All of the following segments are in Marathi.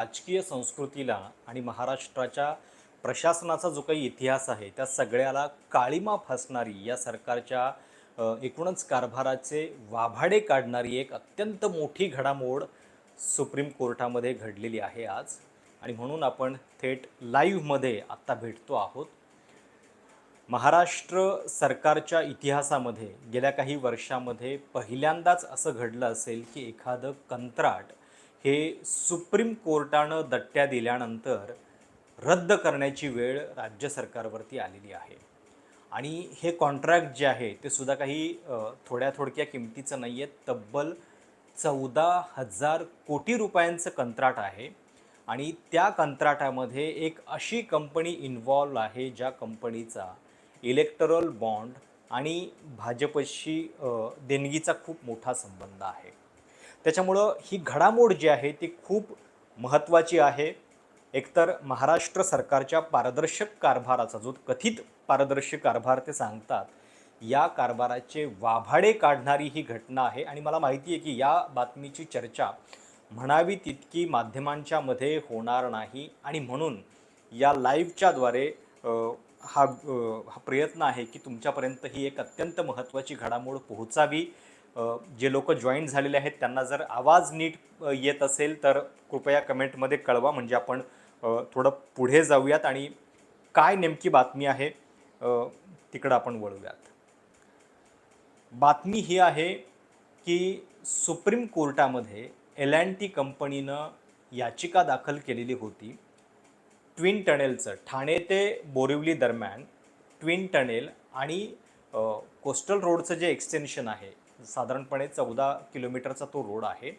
राजकीय संस्कृतीला आणि महाराष्ट्राच्या प्रशासनाचा जो काही इतिहास आहे त्या सगळ्याला काळीमा फासणारी या सरकारच्या एकूणच कारभाराचे वाभाडे काढणारी एक अत्यंत मोठी घडामोड सुप्रीम कोर्टामध्ये घडलेली आहे आज. आणि म्हणून आपण थेट लाईव्हमध्ये आत्ता भेटतो आहोत. महाराष्ट्र सरकारच्या इतिहासामध्ये गेल्या काही वर्षामध्ये पहिल्यांदाच असं घडलं असेल की एखादं कंत्राट हे सुप्रीम कोर्टानं दट्ट्या दिल्यानंतर रद्द करण्याची वेळ राज्य सरकारवरती आलेली आहे. आणि हे कॉन्ट्रॅक्ट जे आहे ते सुद्धा काही थोड्या थोडक्या किमतीचं नाही आहे तब्बल चौदा हजार कोटी रुपयांचं कंत्राट आहे. आणि त्या कंत्राटामध्ये एक अशी कंपनी इन्व्हॉल्व आहे ज्या कंपनीचा इलेक्टरल बॉन्ड आणि भाजपशी देणगीचा खूप मोठा संबंध आहे. त्याच्यामुळं ही घडामोड जी आहे ती खूप महत्त्वाची आहे. एकतर महाराष्ट्र सरकारच्या पारदर्शक कारभाराचा जो कथित पारदर्शक कारभार ते सांगतात या कारभाराचे वाभाडे काढणारी ही घटना आहे. आणि मला माहिती आहे की या बातमीची चर्चा म्हणावी तितकी माध्यमांच्या मध्ये होणार नाही. आणि म्हणून या लाईव्हच्याद्वारे हा हा प्रयत्न आहे की तुमच्यापर्यंत ही एक अत्यंत महत्त्वाची घडामोड पोहोचावी. जे लोक जॉईन झालेले आहेत त्यांना जर आवाज नीट येत असेल तर कृपया कमेंटमध्ये कळवा. म्हणजे आपण थोडं पुढे जाऊयात आणि काय नेमकी बातमी आहे तिकडं आपण वळूयात. बातमी ही आहे की सुप्रीम कोर्टामध्ये एल अँड टी कंपनीनं याचिका दाखल केलेली होती. ट्विन टनेलचं ठाणे ते बोरिवली दरम्यान ट्विन टनेल आणि कोस्टल रोडचं जे एक्सटेन्शन आहे साधारणपणे चौदा किलोमीटरचा तो रोड आहे.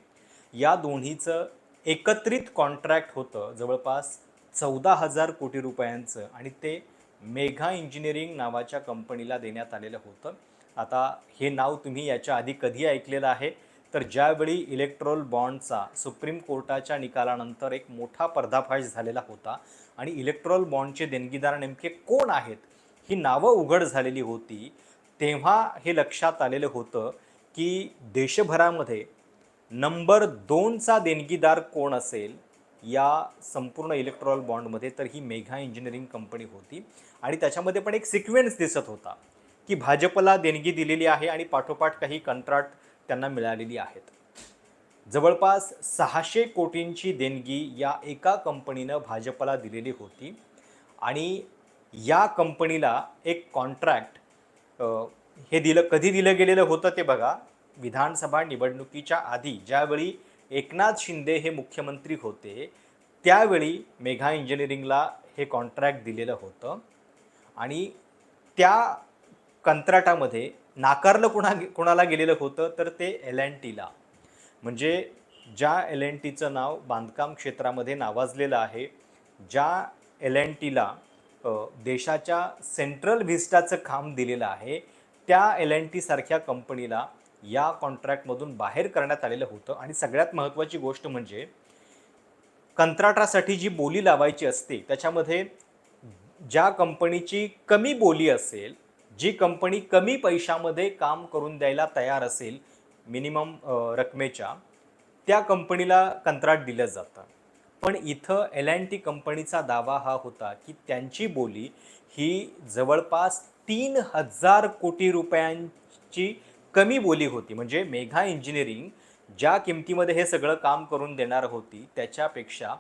या दोन्हीचं एकत्रित कॉन्ट्रॅक्ट होतं जवळपास चौदा हजार कोटी रुपयांचं आणि ते मेघा इंजिनिअरिंग नावाच्या कंपनीला देण्यात आलेलं होतं. आता हे नाव तुम्ही याच्या आधी कधी ऐकलेलं आहे? तर ज्यावेळी इलेक्ट्रोल बॉन्डचा सुप्रीम कोर्टाच्या निकालानंतर एक मोठा पर्दाफाश झालेला होता आणि इलेक्ट्रोल बॉन्डचे देणगीदार नेमके कोण आहेत? ही नावं उघड झालेली होती. तेव्हा हे लक्षात आलेलं होतं की देशभरामध्ये नंबर दोनचा देणगीदार कोण असेल या संपूर्ण इलेक्ट्रॉल बॉन्डमध्ये तर ही मेघा इंजिनिअरिंग कंपनी होती. आणि त्याच्यामध्ये पण एक सिक्वेन्स दिसत होता की भाजपला देणगी दिलेली आहे आणि पाठोपाठ काही कंत्राट त्यांना मिळालेली आहेत. जवळपास सहाशे कोटींची देणगी या एका कंपनीनं भाजपला दिलेली होती. आणि या कंपनीला एक कॉन्ट्रॅक्ट हे दिलं कधी दिलं गेलेलं होतं ते बघा. विधानसभा निवडणुकीच्या आधी ज्यावेळी एकनाथ शिंदे हे मुख्यमंत्री होते त्यावेळी मेघा इंजिनिअरिंगला हे कॉन्ट्रॅक्ट दिलेलं होतं. आणि त्या कंत्राटामध्ये नाकारलं कुणा कुणाला गेलेलं होतं? तर ते एल अँड टीला. म्हणजे ज्या एल एन टीचं नाव बांधकाम क्षेत्रामध्ये नावाजलेलं आहे ज्या एल एन टीला देशाच्या सेंट्रल व्हिस्टाचं काम दिलेलं आहे त्या एल एन टी सारख्या कंपनीला या कॉन्ट्रॅक्टमधून बाहेर करण्यात आलेलं होतं. आणि सगळ्यात महत्त्वाची गोष्ट म्हणजे कंत्राटासाठी जी बोली लावायची असते त्याच्यामध्ये ज्या कंपनीची कमी बोली असेल जी कंपनी कमी पैशामध्ये काम करून द्यायला तयार असेल मिनिमम रकमेच्या त्या कंपनीला कंत्राट दिलं जातं. पण इथं एल अँड टी कंपनीचा दावा हा होता की त्यांची बोली ही जवळपास तीन हजार कोटी रुपयांची कमी बोली होती. म्हणजे मेघा इंजिनिअरिंग ज्या किमतीमध्ये हे सगळं काम करून देणार होती त्याच्यापेक्षा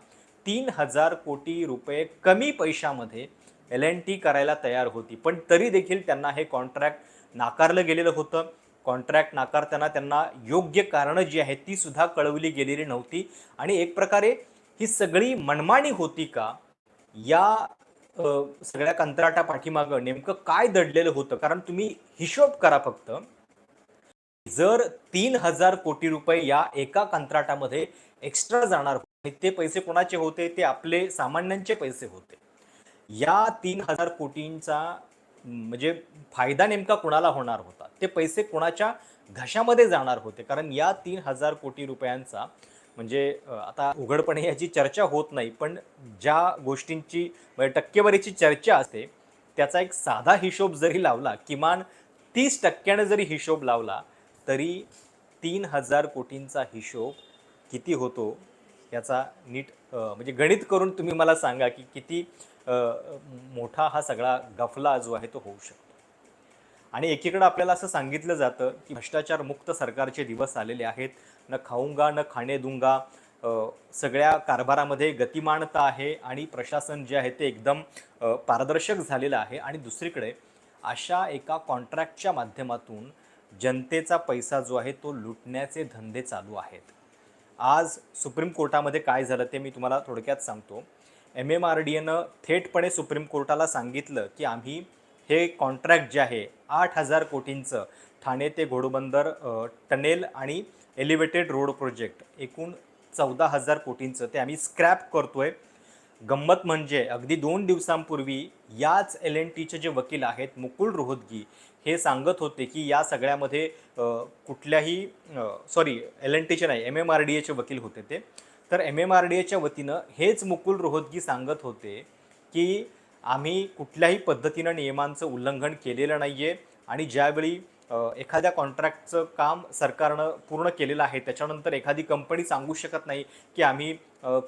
तीन हजार कोटी रुपये कमी पैशामध्ये एल एन टी करायला तयार होती. पण तरी देखील त्यांना हे कॉन्ट्रॅक्ट नाकारलं गेलेलं होतं. कॉन्ट्रॅक्ट नाकारताना त्यांना योग्य कारणं जी आहेत ती सुद्धा कळवली गेलेली नव्हती. आणि एक प्रकारे ही सगळी मनमानी होती का या सगळ्या कंत्राटा पाठीमागं नेमकं काय दडलेलं होतं? कारण तुम्ही हिशोब करा फक्त. जर तीन हजार कोटी रुपये या एका कंत्राटामध्ये एक्स्ट्रा जाणार होते आणि ते पैसे कोणाचे होते? ते आपले सामान्यांचे पैसे होते. या तीन हजार कोटींचा म्हणजे फायदा नेमका कोणाला होणार होता? ते पैसे कोणाच्या घशामध्ये जाणार होते? कारण या तीन हजार कोटी रुपयांचा म्हणजे आता उघडपणे याची चर्चा होत नाही पण ज्या गोष्टींची म्हणजे टक्केवारीची चर्चा असते त्याचा एक साधा हिशोब जरी लावला किमान तीस टक्क्यानं जरी हिशोब लावला तरी तीन हजार कोटींचा हिशोब किती होतो याचा नीट म्हणजे गणित करून तुम्ही मला सांगा की किती मोठा हा सगळा गफला जो आहे तो होऊ शकतो. आणि एकीकडे आपल्याला असं सांगितलं जातं की भ्रष्टाचार मुक्त सरकारचे दिवस आलेले आहेत. न खाऊंगा न खाणे दुंगा सगळ्या कारभारामध्ये गतिमानता आहे आणि प्रशासन जे आहे ते एकदम पारदर्शक झालेलं आहे. आणि दुसरीकडे अशा एका कॉन्ट्रॅक्टच्या माध्यमातून जनतेचा पैसा जो आहे तो लुटण्याचे धंदे चालू आहेत. आज सुप्रीम कोर्टामध्ये काय झालं ते मी तुम्हाला थोडक्यात सांगतो. एम एम आर डी एनं थेटपणे सुप्रीम कोर्टाला सांगितलं की आम्ही हे कॉन्ट्रॅक्ट जे आहे आठ हजार कोटींचं ठाणे ते घोडबंदर टनेल आणि एलिव्हेटेड रोड प्रोजेक्ट एकूण चौदा हजार कोटींचं ते आम्ही स्क्रॅप करतोय. गंमत म्हणजे अगदी दोन दिवसांपूर्वी याच एल एन टीचे जे वकील आहेत मुकुल रोहतगी हे सांगत होते की या सगळ्यामध्ये कुठल्याही सॉरी एल एन टीचे नाही एम एम आर डी एचे वकील होते ते. तर एम एम आर डी एच्या वतीनं हेच मुकुल रोहतगी सांगत होते की आम्ही कुठल्याही पद्धतीनं नियमांचं उल्लंघन केलेलं नाही आहे आणि ज्यावेळी एखाद्या कॉन्ट्रॅक्टचं काम सरकारनं पूर्ण केलेलं आहे त्याच्यानंतर एखादी कंपनी सांगू शकत नाही की आम्ही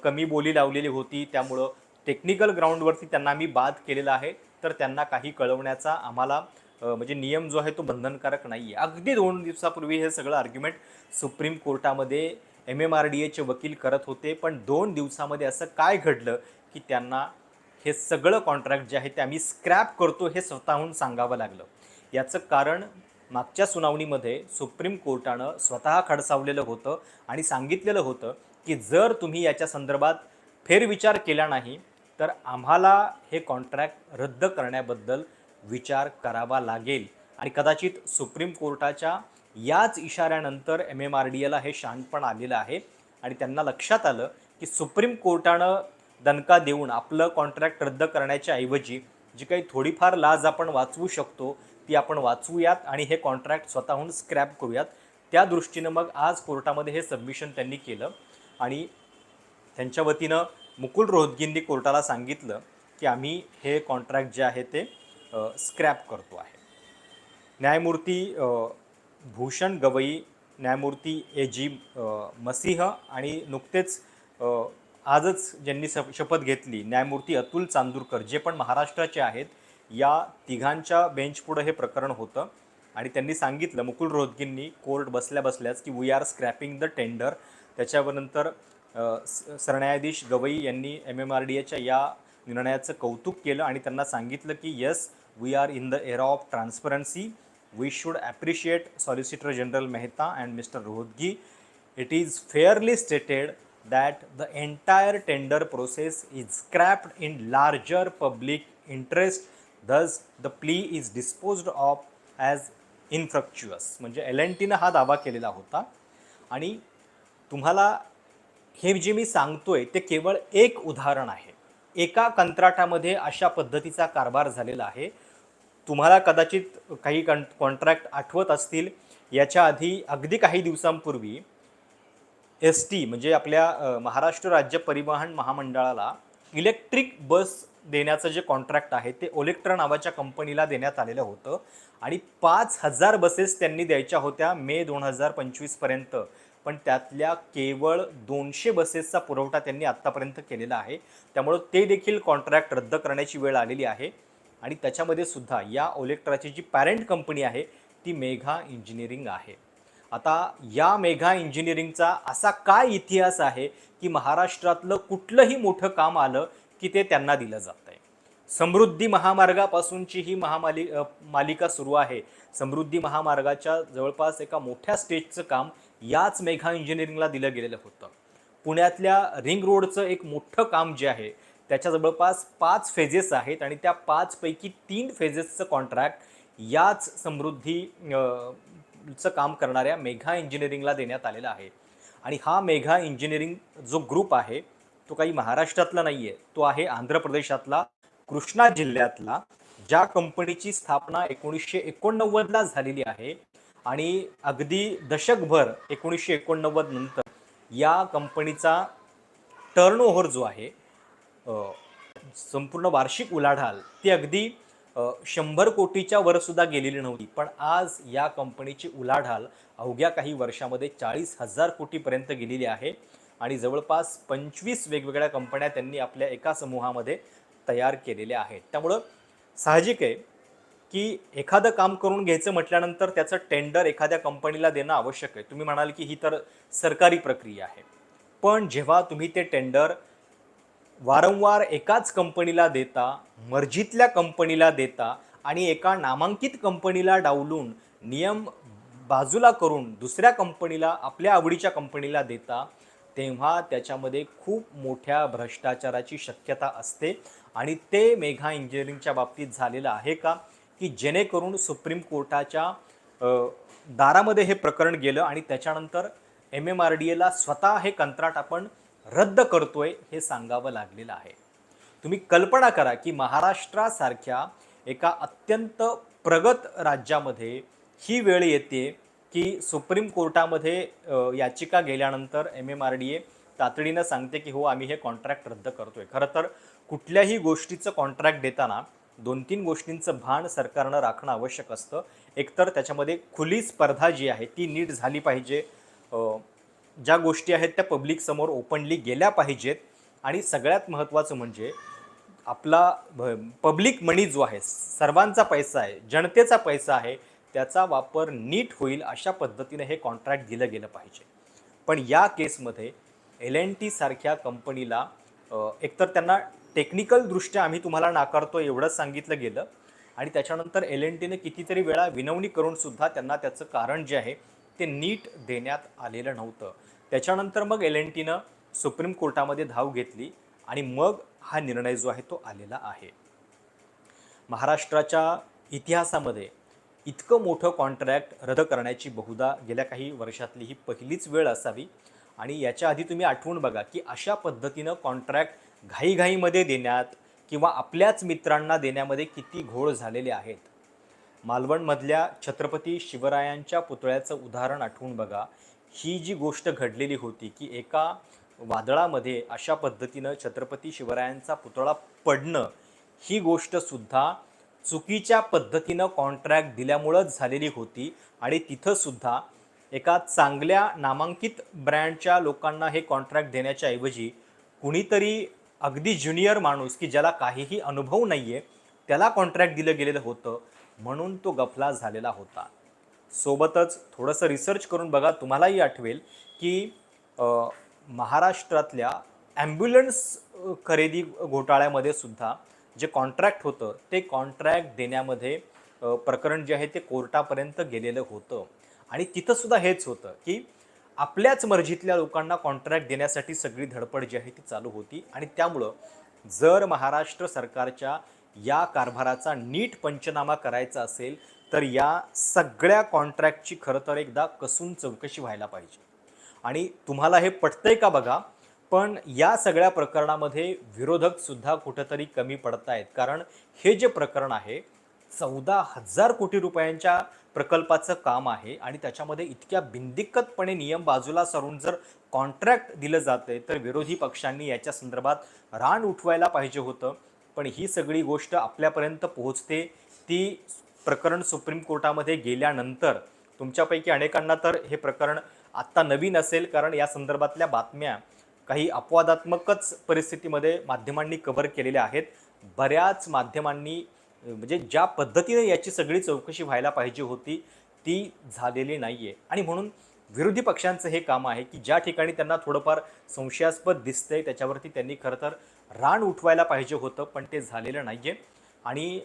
कमी बोली लावलेली होती त्यामुळं टेक्निकल ग्राउंडवरती त्यांना आम्ही बाद केलेला आहे तर त्यांना काही कळवण्याचा आम्हाला म्हणजे नियम जो आहे तो बंधनकारक नाही आहे अगदी दोन दिवसापूर्वी हे सगळं आर्ग्युमेंट सुप्रीम कोर्टामध्ये एम एम आर डी एचे वकील करत होते पण दोन दिवसामध्ये असं काय घडलं की त्यांना हे सगळं कॉन्ट्रॅक्ट जे आहे ते आम्ही स्क्रॅप करतो हे स्वतःहून सांगावं लागलं. याचं कारण मागच्या सुनावणीमध्ये सुप्रीम कोर्टानं स्वतः खडसावलेलं होतं आणि सांगितलेलं होतं की जर तुम्ही याच्या संदर्भात फेरविचार केला नाही तर आम्हाला हे कॉन्ट्रॅक्ट रद्द करण्याबद्दल विचार करावा लागेल. आणि कदाचित सुप्रीम कोर्टाच्या याच इशाऱ्यानंतर एम एम आर डी एला हे शानपण आलेलं आहे. आणि त्यांना लक्षात आलं की सुप्रीम कोर्टानं दणका देऊन आपलं कॉन्ट्रॅक्ट रद्द करण्याच्या ऐवजी जी काही थोडीफार लाज आपण वाचवू शकतो ती आपण वाचवूयात आणि हे कॉन्ट्रॅक्ट स्वतःहून स्क्रॅप करूयात. त्या दृष्टीनं मग आज कोर्टामध्ये हे सबमिशन त्यांनी केलं आणि त्यांच्या वतीनं मुकुल रोहतगींनी कोर्टाला सांगितलं की आम्ही हे कॉन्ट्रॅक्ट जे आहे ते स्क्रॅप करतो आहे. न्यायमूर्ती भूषण गवई न्यायमूर्ती ए जी मसिंह आणि नुकतेच आजच ज्यांनी सप शपथ घेतली न्यायमूर्ती अतुल चांदूरकर जे पण महाराष्ट्राचे आहेत या तिघांच्या बेंचपुढं हे प्रकरण होतं. आणि त्यांनी सांगितलं मुकुल रोहतगींनी कोर्ट बसल्या बसल्याच की we are scrapping the tender त्याच्यानंतर स- सरन्यायाधीश गवई यांनी एम एम आर डी एच्या या निर्णयाचं कौतुक केलं आणि त्यांना सांगितलं की yes we are in the era of transparency we should appreciate solicitor general Mehta and mister Rohatgi it is fairly stated that the entire tender process is scrapped in larger public interest. Thus the plea is disposed of as infructuous म्हणजे एल एन टीनं हा दावा केलेला होता. आणि तुम्हाला हे जे मी सांगतोय ते केवळ एक उदाहरण आहे. एका कंत्राटामध्ये अशा पद्धतीचा कारभार झालेला आहे. तुम्हाला कदाचित काही कॉन्ट्रॅक्ट आठवत असतील. याच्या आधी अगदी काही दिवसांपूर्वी एस टी म्हणजे आपल्या महाराष्ट्र राज्य परिवहन महामंडळाला इलेक्ट्रिक बस देण्याचं जे कॉन्ट्रॅक्ट आहे ते ओलेक्ट्रा नावाच्या कंपनीला देण्यात आलेलं होतं. आणि पाच हजार बसेस त्यांनी द्यायच्या होत्या मे दोन हजार पंचवीसपर्यंत पण त्यातल्या केवळ दोनशे बसेसचा पुरवठा त्यांनी आत्तापर्यंत केलेला आहे. त्यामुळं ते देखील कॉन्ट्रॅक्ट रद्द करण्याची वेळ आलेली आहे. आणि त्याच्यामध्ये सुद्धा या ओलेक्ट्राची जी पॅरेंट कंपनी आहे ती मेघा इंजिनिअरिंग आहे. आता या मेघा इंजिनिअरिंगचा असा काय इतिहास आहे की महाराष्ट्रातलं कुठलंही मोठं काम आलं की ते त्यांना दिलं जातं आहे? समृद्धी महामार्गापासूनची ही महामाली मालिका सुरू आहे. समृद्धी महामार्गाच्या जवळपास एका मोठ्या स्टेजचं काम याच मेघा इंजिनिअरिंगला दिलं गेलेलं होतं. पुण्यातल्या रिंग रोडचं एक मोठं काम जे आहे त्याच्या जवळपास पाच फेजेस आहेत आणि त्या पाचपैकी तीन फेजेसचं कॉन्ट्रॅक्ट याच समृद्धी चं काम करणाऱ्या मेघा इंजिनिअरिंगला देण्यात आलेला आहे. आणि हा मेघा इंजिनिअरिंग जो ग्रुप आहे तो काही महाराष्ट्रातला नाही आहे तो आहे आंध्र प्रदेशातला कृष्णा जिल्ह्यातला ज्या कंपनीची स्थापना एकोणीसशे एकोणनव्वदला झालेली आहे आणि अगदी दशकभर एकोणीसशे एकोणनव्वद नंतर या कंपनीचा टर्नओव्हर जो आहे संपूर्ण वार्षिक उलाढाल ती अगदी शंभर कोटीच्या वर सुद्धा गेलेली नव्हती. पण आज या कंपनीची उलाढाल अवघ्या काही वर्षामध्ये चाळीस हजार कोटीपर्यंत गेलेली आहे. आणि जवळपास पंचवीस वेगवेगळ्या कंपन्या त्यांनी आपल्या एका समूहामध्ये तयार केलेल्या आहेत. त्यामुळं साहजिक आहे की एखादं काम करून घ्यायचं म्हटल्यानंतर त्याचं टेंडर एखाद्या कंपनीला देणं आवश्यक आहे. तुम्ही म्हणाल की ही तर सरकारी प्रक्रिया आहे. पण जेव्हा तुम्ही ते टेंडर वारंवार एकाच कंपनीला देता मर्जीतल्या कंपनीला देता आणि एका नामांकित कंपनीला डावलून नियम बाजूला करून दुसऱ्या कंपनीला आपल्या आवडीच्या कंपनीला देता तेव्हा त्याच्यामध्ये खूप मोठ्या भ्रष्टाचाराची शक्यता असते. आणि ते मेघा इंजिनिअरिंगच्या बाबतीत झालेलं आहे का? की जेणेकरून सुप्रीम कोर्टाच्या दारामध्ये हे प्रकरण गेलं आणि त्याच्यानंतर एम एम आर डी एला स्वतः हे कंत्राट आपण रद्द करतोय हे सांगावं लागलेलं आहे. तुम्ही कल्पना करा की महाराष्ट्रासारख्या एका अत्यंत प्रगत राज्यामध्ये ही वेळ येते की सुप्रीम कोर्टामध्ये याचिका गेल्यानंतर M M R D A तातडीनं सांगते की हो आम्ही हे कॉन्ट्रॅक्ट रद्द करतोय. खरं तर कुठल्याही गोष्टीचं कॉन्ट्रॅक्ट देताना दोन तीन गोष्टींचं भान सरकारनं राखणं आवश्यक असतं. एकतर त्याच्यामध्ये खुली स्पर्धा जी आहे ती नीट झाली पाहिजे. ज्या गोष्टी आहेत त्या पब्लिक समोर ओपनली गेल्या पाहिजेत. आणि सगळ्यात महत्त्वाचं म्हणजे आपला पब्लिक मनी जो आहे सर्वांचा पैसा आहे जनतेचा पैसा आहे त्याचा वापर नीट होईल अशा पद्धतीने हे कॉन्ट्रॅक्ट दिलं गेलं पाहिजे. पण या केसमध्ये एल एन टी सारख्या कंपनीला एकतर त्यांना टेक्निकलदृष्ट्या आम्ही तुम्हाला नाकारतो एवढंच सांगितलं गेलं. आणि त्याच्यानंतर एल एन टीने कितीतरी वेळा विनवणी करूनसुद्धा त्यांना त्याचं कारण जे आहे ते नीट देण्यात आलेलं नव्हतं. त्याच्यानंतर मग एल एन टीनं सुप्रीम कोर्टामध्ये धाव घेतली आणि मग हा निर्णय जो आहे तो आलेला आहे. महाराष्ट्राच्या इतिहासामध्ये इतकं मोठं कॉन्ट्रॅक्ट रद्द करण्याची बहुधा गेल्या काही वर्षातली ही पहिलीच वेळ असावी आणि याच्या आधी तुम्ही आठवून बघा की अशा पद्धतीनं कॉन्ट्रॅक्ट घाईघाईमध्ये देण्यात किंवा आपल्याच मित्रांना देण्यामध्ये किती घोळ झालेले आहेत. मालवणमधल्या छत्रपती शिवरायांच्या पुतळ्याचं उदाहरण आठवून बघा. ही जी गोष्ट घडलेली होती की एका वादळामध्ये अशा पद्धतीनं छत्रपती शिवरायांचा पुतळा पडणं ही गोष्टसुद्धा चुकीच्या पद्धतीनं कॉन्ट्रॅक्ट दिल्यामुळंच झालेली होती आणि तिथंसुद्धा एका चांगल्या नामांकित ब्रँडच्या लोकांना हे कॉन्ट्रॅक्ट देण्याच्या ऐवजी कुणीतरी अगदी ज्युनियर माणूस की ज्याला काहीही अनुभव नाही आहे त्याला कॉन्ट्रॅक्ट दिलं गेलेलं होतं म्हणून तो गफला झालेला होता. सोबतच थोडंसं रिसर्च करून बघा तुम्हालाही आठवेल की महाराष्ट्रातल्या ॲम्ब्युलन्स खरेदी घोटाळ्यामध्ये सुद्धा जे कॉन्ट्रॅक्ट होतं ते कॉन्ट्रॅक्ट देण्यामध्ये प्रकरण जे आहे ते कोर्टापर्यंत गेलेलं होतं. आणि तिथंसुद्धा हेच होतं की आपल्याच मर्जीतल्या लोकांना कॉन्ट्रॅक्ट देण्यासाठी सगळी धडपड जी आहे ती चालू होती आणि त्यामुळं जर महाराष्ट्र सरकारच्या या कारभाराचा नीट पंचनामा करायचा असेल तर या सगळ्या कॉन्ट्रॅक्टची खरं तर एकदा कसून चौकशी व्हायला पाहिजे. आणि तुम्हाला हे पटतंय का बघा? पण या सगळ्या प्रकरणामध्ये विरोधक सुद्धा कुठंतरी कमी पडत आहेत कारण हे जे प्रकरण आहे चौदा हजार कोटी रुपयांच्या प्रकल्पाचं काम आहे आणि त्याच्यामध्ये इतक्या बिंदिक्कतपणे नियम बाजूला सरून जर कॉन्ट्रॅक्ट दिलं जातंय तर विरोधी पक्षांनी याच्या संदर्भात रान उठवायला पाहिजे होतं. पण ही सगळी गोष्ट आपल्यापर्यंत पोहोचते ती प्रकरण सुप्रीम कोर्टामध्ये गेल्यानंतर तुमच्यापैकी अनेकांना तर हे प्रकरण आत्ता नवीन असेल कारण या संदर्भातल्या बातम्या काही अपवादात्मकच परिस्थितीमध्ये माध्यमांनी कव्हर केलेल्या आहेत. बऱ्याच माध्यमांनी म्हणजे ज्या पद्धतीने याची सगळी चौकशी व्हायला पाहिजे होती ती झालेली नाही आहे आणि म्हणून विरोधी पक्षांचं हे काम आहे की ज्या ठिकाणी त्यांना थोडंफार संशयास्पद दिसतंय त्याच्यावरती त्यांनी खरं तर रान उठवायला पाहिजे होतं पण ते झालेलं नाही आहे आणि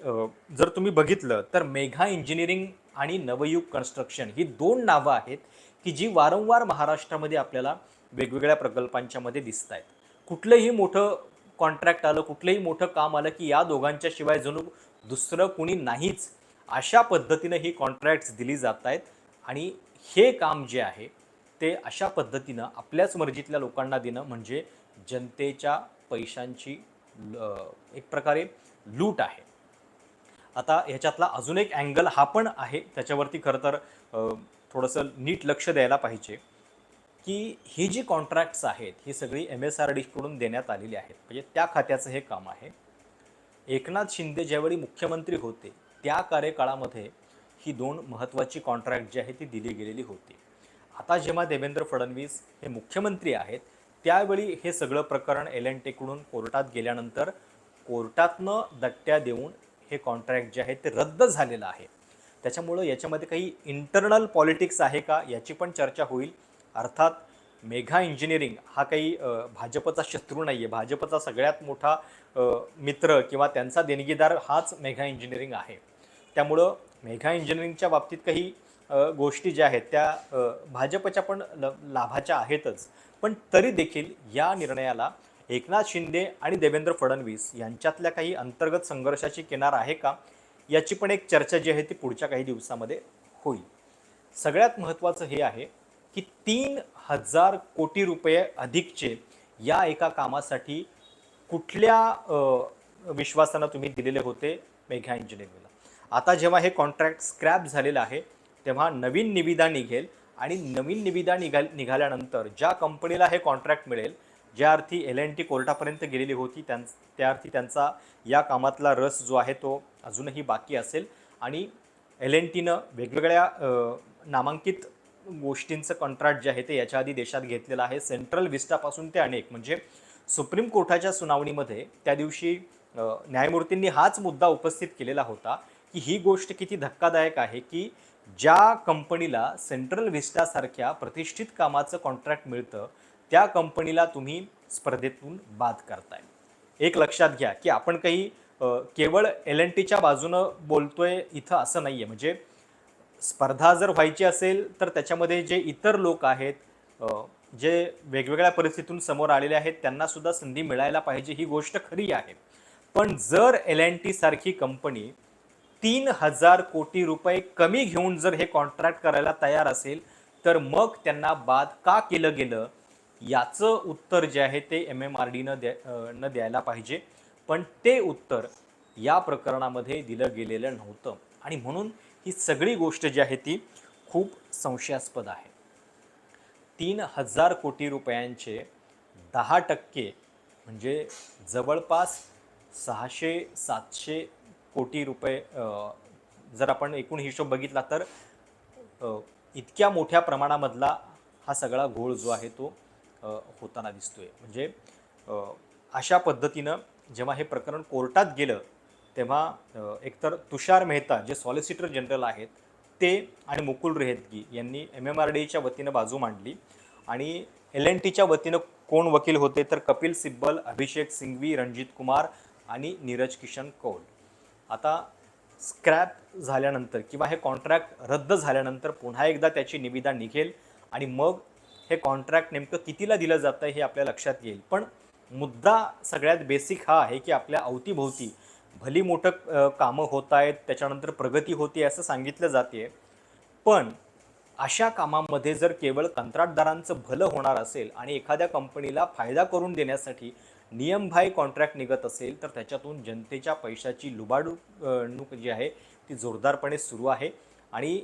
जर तुम्ही बघितलं तर मेघा इंजिनिअरिंग आणि नवयुग कन्स्ट्रक्शन ही दोन नावं आहेत की जी वारंवार महाराष्ट्रामध्ये आपल्याला वेगवेगळ्या प्रकल्पांच्या मध्ये दिसत आहेत. कुठलंही मोठं कॉन्ट्रॅक्ट आलं कुठलंही मोठं काम आलं की या दोघांच्या शिवाय जणू दुसरं कुणी नाहीच अशा पद्धतीनं ही कॉन्ट्रॅक्ट्स दिली जात आहेत. आणि हे काम जे आहे ते अशा पद्धतीनं आपल्याच मर्जीतल्या लोकांना देणं म्हणजे जनतेच्या पैशांची एक प्रकारे लूट आहे. आता ह्याच्यातला अजून एक अँगल हा पण आहे. त्याच्यावरती खरं तर थोडंसं नीट लक्ष द्यायला पाहिजे की ही जी कॉन्ट्रॅक्ट्स आहेत ही सगळी एम एस आर डीकडून देण्यात आलेली आहेत. म्हणजे त्या खात्याचं हे काम आहे. एकनाथ शिंदे ज्यावेळी मुख्यमंत्री होते त्या कार्यकाळामध्ये ही दोन महत्त्वाची कॉन्ट्रॅक्ट जी आहे ती दिली गेलेली होती. आता जेव्हा देवेंद्र फडणवीस हे मुख्यमंत्री आहेत त्यावेळी हे सगळं प्रकरण एल एन टेकडून कोर्टात गेल्यानंतर कोर्टातनं दट्ट्या देऊन हे कॉन्ट्रॅक्ट जे आहे ते रद्द झालेलं आहे. त्याच्यामुळं याच्यामध्ये काही इंटरनल पॉलिटिक्स आहे का याची पण चर्चा होईल. अर्थात मेघा इंजिनिअरिंग हा काही भाजपचा शत्रू नाही आहे भाजपचा सगळ्यात मोठा मित्र किंवा त्यांचा देणगीदार हाच मेघा इंजिनिअरिंग आहे. त्यामुळं मेघा इंजिनिअरिंगच्या बाबतीत काही गोष्टी ज्या आहेत त्या भाजपच्या पण ल लाभाच्या आहेतच. पण तरी देखील या निर्णयाला एकनाथ शिंदे आणि देवेंद्र फडणवीस यांच्यातल्या काही अंतर्गत संघर्षाची किनार आहे का? याची पण एक चर्चा जी आहे ती पुढच्या काही दिवसामध्ये होईल. सगळ्यात महत्त्वाचं हे आहे की तीन हजार कोटी रुपये अधिकचे या एका कामासाठी कुठल्या विश्वासानं तुम्ही दिलेले होते मेघा इंजिनिअरिंगला? आता जेव्हा हे कॉन्ट्रॅक्ट स्क्रॅप झालेलं आहे तेव्हा नवीन निविदा निघेल आणि नवीन निविदा निघाल निघाल्यानंतर ज्या कंपनीला हे कॉन्ट्रॅक्ट मिळेल ज्या अर्थी एल एन टी कोर्टापर्यंत गेलेली होती त्यां त्या अर्थी त्यांचा या कामातला रस जो आहे तो अजूनही बाकी असेल. आणि एल एन टीनं वेगवेगळ्या नामांकित गोष्टींचं कॉन्ट्रॅक्ट जे आहे ते याच्या आधी देशात घेतलेलं आहे. सेंट्रल विस्टापासून ते अनेक. म्हणजे सुप्रीम कोर्टाच्या सुनावणीमध्ये त्या दिवशी न्यायमूर्तींनी हाच मुद्दा उपस्थित केलेला होता की ही गोष्ट किती धक्कादायक आहे की ज्या कंपनीला सेंट्रल विस्टासारख्या प्रतिष्ठित कामाचं कॉन्ट्रॅक्ट मिळतं त्या कंपनीला तुम्ही स्पर्धेतून बाद करताय. एक लक्षात घ्या की आपण काही केवळ एल एन टीच्या बाजूनं बोलतोय इथं असं नाही आहे म्हणजे स्पर्धा जर व्हायची असेल तर त्याच्यामध्ये जे इतर लोक आहेत जे वेगवेगळ्या परिस्थितीतून समोर आलेले आहेत त्यांना सुद्धा संधी मिळायला पाहिजे ही गोष्ट खरी आहे. पण जर एल एन टी सारखी कंपनी तीन हजार कोटी रुपये कमी घेऊन जर हे कॉन्ट्रॅक्ट करायला तयार असेल तर मग त्यांना बाद का केलं गेलं? याचं उत्तर जे आहे ते एम एम आर डीनं द्या न द्यायला पाहिजे. पण ते उत्तर या प्रकरणामध्ये दिलं गेलेलं नव्हतं. आणि म्हणून ही सगळी गोष्ट जी आहे ती खूप संशयास्पद आहे. तीन हजार कोटी रुपयांचे दहा टक्के म्हणजे जवळपास सहाशे सातशे कोटी रुपये जर आपण एकूण हिशोब बघितला तर इतक्या मोठ्या प्रमाणामधला हा सगळा घोळ जो आहे तो होताना होताना दिसतोय. म्हणजे अशा पद्धतीनं जेव्हा हे प्रकरण कोर्टात गेलं तेव्हा एकतर तुषार मेहता जे सॉलिसिटर जनरल आहेत ते आणि मुकुल रेहतगी यांनी एम एम आर डीच्या वतीनं बाजू मांडली आणि एल एन टीच्या वतीनं कोण वकील होते तर कपिल सिब्बल अभिषेक सिंघवी रणजित कुमार आणि नीरज किशन कौल. आता स्क्रॅप झाल्यानंतर किंवा हे कॉन्ट्रॅक्ट रद्द झाल्यानंतर पुन्हा एकदा त्याची निविदा निघेल आणि मग हे कॉन्ट्रॅक्ट नेमकं कितीला दिलं जातं हे आपल्या लक्षात येईल. पण मुद्दा सगळ्यात बेसिक हा आहे की आपल्या अवतीभोवती भली मोठं कामं होत आहेत त्याच्यानंतर प्रगती होती असं सांगितलं जाते पण अशा कामांमध्ये जर केवळ कंत्राटदारांचं भलं होणार असेल आणि एखाद्या कंपनीला फायदा करून देण्यासाठी नियमभाई कॉन्ट्रॅक्ट निघत असेल तर त्याच्यातून जनतेच्या पैशाची लुबाडणूक जी आहे ती जोरदारपणे सुरू आहे. आणि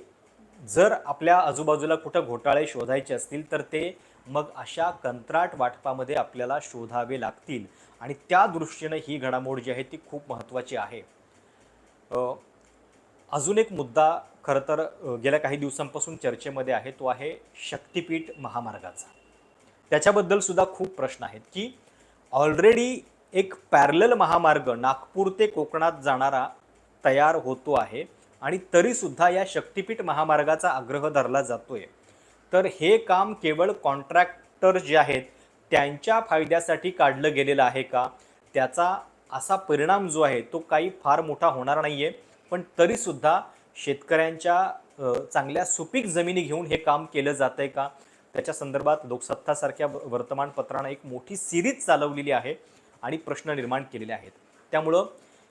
जर आपल्या आजूबाजूला कुठं घोटाळे शोधायचे असतील तर ते मग अशा कंत्राट वाटपामध्ये आपल्याला शोधावे लागतील. आणि त्या दृष्टीनं ही घडामोड जी आहे ती खूप महत्त्वाची आहे. अजून एक मुद्दा खरं तर गेल्या काही दिवसांपासून चर्चेमध्ये आहे तो आहे शक्तिपीठ महामार्गाचा. त्याच्याबद्दल सुद्धा खूप प्रश्न आहेत की ऑलरेडी एक पॅरल महामार्ग नागपूर ते कोकणात जाणारा तयार होतो आहे. आणि तरीसुद्धा या शक्तिपीठ महामार्गाचा आग्रह धरला जातोय. तर हे काम केवळ कॉन्ट्रॅक्टर जे आहेत त्यांच्या फायद्यासाठी काढलं गेलेलं आहे का? त्याचा असा परिणाम जो आहे तो काही फार मोठा होणार नाही आहे पण तरीसुद्धा शेतकऱ्यांच्या चांगल्या सुपीक जमिनी घेऊन हे काम केलं जात आहे का? त्याच्या संदर्भात लोकसत्तासारख्या व- वर्तमानपत्रानं एक मोठी सिरीज चालवलेली आहे आणि प्रश्न निर्माण केलेले आहेत. त्यामुळं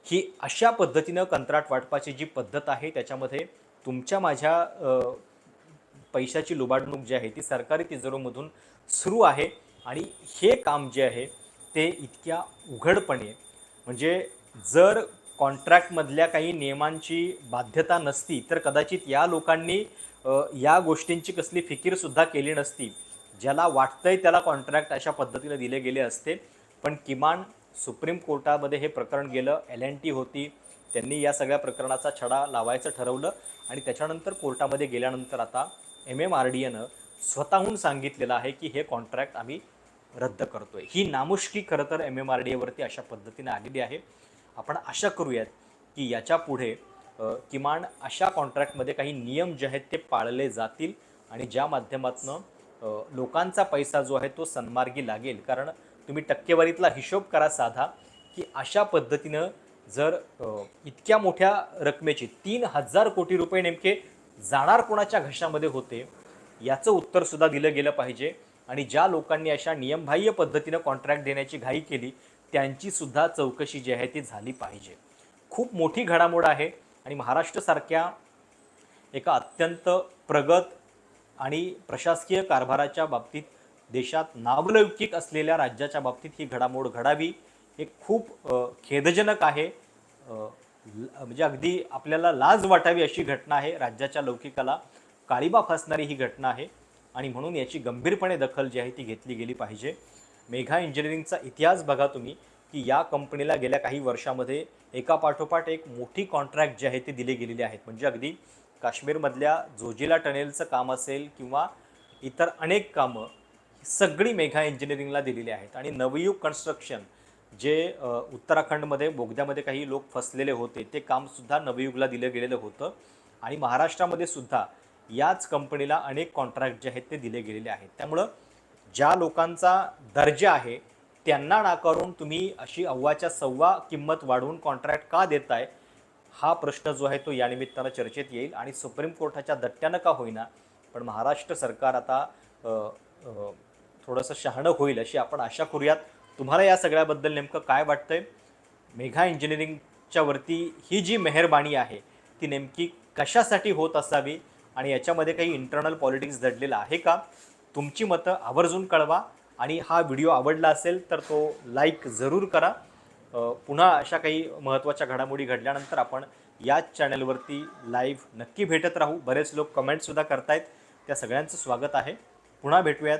ही अशा पद्धतीनं कंत्राट वाटपाची जी पद्धत आहे त्याच्यामध्ये तुमच्या माझ्या पैशाची लुबाडणूक जी आहे ती सरकारी तिजोरीमधून सुरू आहे आणि हे काम जे आहे ते इतक्या उघडपणे म्हणजे जर कॉन्ट्रॅक्टमधल्या काही नियमांची बाध्यता नसती तर कदाचित या लोकांनी या गोष्टींची कसली फिकीरसुद्धा केली नसती ज्याला वाटतंय त्याला कॉन्ट्रॅक्ट अशा पद्धतीने दिले गेले असते पण किमान सुप्रीम कोर्टामध्ये हे प्रकरण गेलं एल एन टी होती. त्यांनी या सगळ्या प्रकरणाचा छडा लावायचं ठरवलं आणि त्याच्यानंतर कोर्टामध्ये गेल्यानंतर आता एम एम आर डी एनं स्वतःहून सांगितलेलं आहे की हे कॉन्ट्रॅक्ट आम्ही रद्द करतो आहे ही नामुष्की खरं तर एम एम आर डी एवरती अशा पद्धतीने आलेली आहे. आपण आशा करूयात की याच्यापुढे किमान अशा कॉन्ट्रॅक्टमध्ये काही नियम जे आहेत ते पाळले जातील आणि ज्या माध्यमातून लोकांचा पैसा जो आहे तो सन्मार्गी लागेल. कारण तुम्ही टक्केवारीतला हिशोब करा साधा की अशा पद्धतीनं जर इतक्या मोठ्या रकमेची तीन हजार कोटी रुपये नेमके जाणार कोणाच्या घशामध्ये होते याचं उत्तरसुद्धा दिलं गेलं पाहिजे. आणि ज्या लोकांनी अशा नियमबाह्य पद्धतीनं कॉन्ट्रॅक्ट देण्याची घाई केली त्यांचीसुद्धा चौकशी जी आहे ती झाली पाहिजे. खूप मोठी घडामोड आहे आणि महाराष्ट्रासारख्या एका अत्यंत प्रगत आणि प्रशासकीय कारभाराच्या बाबतीत देशात नावलौकिक असलेल्या राज्याच्या बाबतीत ही घडामोड घडावी हे खूप खेदजनक आहे. म्हणजे अगदी आपल्याला लाज वाटावी अशी घटना आहे राज्याच्या लौकिकाला. काळीबा फासणारी ही घटना आहे आणि म्हणून याची गंभीरपणे दखल जी आहे ती घेतली गेली पाहिजे. मेघा इंजिनिअरिंगचा इतिहास बघा तुम्ही की या कंपनीला गेल्या काही वर्षामध्ये एका पाठोपाठ एक मोठी कॉन्ट्रॅक्ट जी आहे ती दिली गेलेली आहेत म्हणजे अगदी काश्मीरमधल्या जोजिला टनेलचं काम असेल किंवा इतर अनेक कामं सगळी मेघा इंजिनिअरिंगला दिलेली आहेत. आणि नवयुग कन्स्ट्रक्शन जे उत्तराखंडमध्ये बोगद्यामध्ये काही लोक फसलेले होते ते कामसुद्धा नवयुगला दिलं गेलेलं होतं. आणि महाराष्ट्रामध्ये सुद्धा याच कंपनीला अनेक कॉन्ट्रॅक्ट जे आहेत ते दिले गेलेले आहेत. त्यामुळं ज्या लोकांचा दर्जा आहे त्यांना नाकारून तुम्ही अशी अव्वाच्या सव्वा किंमत वाढवून कॉन्ट्रॅक्ट का देताय हा प्रश्न जो आहे तो या निमित्तानं चर्चेत येईल. आणि सुप्रीम कोर्टाच्या दट्ट्यानं का होईना पण महाराष्ट्र सरकार आता आ, आ, थोडंसं शहाणं होईल अशी आपण आशा करूयात. तुम्हाला या सगळ्याबद्दल नेमकं काय वाटतंय? मेघा इंजिनिअरिंगच्या वरती ही जी मेहरबानी आहे ती नेमकी कशासाठी होत असावी आणि याच्यामध्ये काही इंटरनल पॉलिटिक्स दडलेलं आहे का? तुमची मतं आवर्जून कळवा आणि हा व्हिडिओ आवडला असेल तर तो लाईक जरूर करा. पुन्हा अशा काही महत्त्वाच्या घडामोडी घडल्यानंतर आपण याच चॅनलवरती लाईव्ह नक्की भेटत राहू. बरेच लोक कमेंटसुद्धा करतायत. त्या सगळ्यांचं स्वागत आहे. पुन्हा भेटूयात.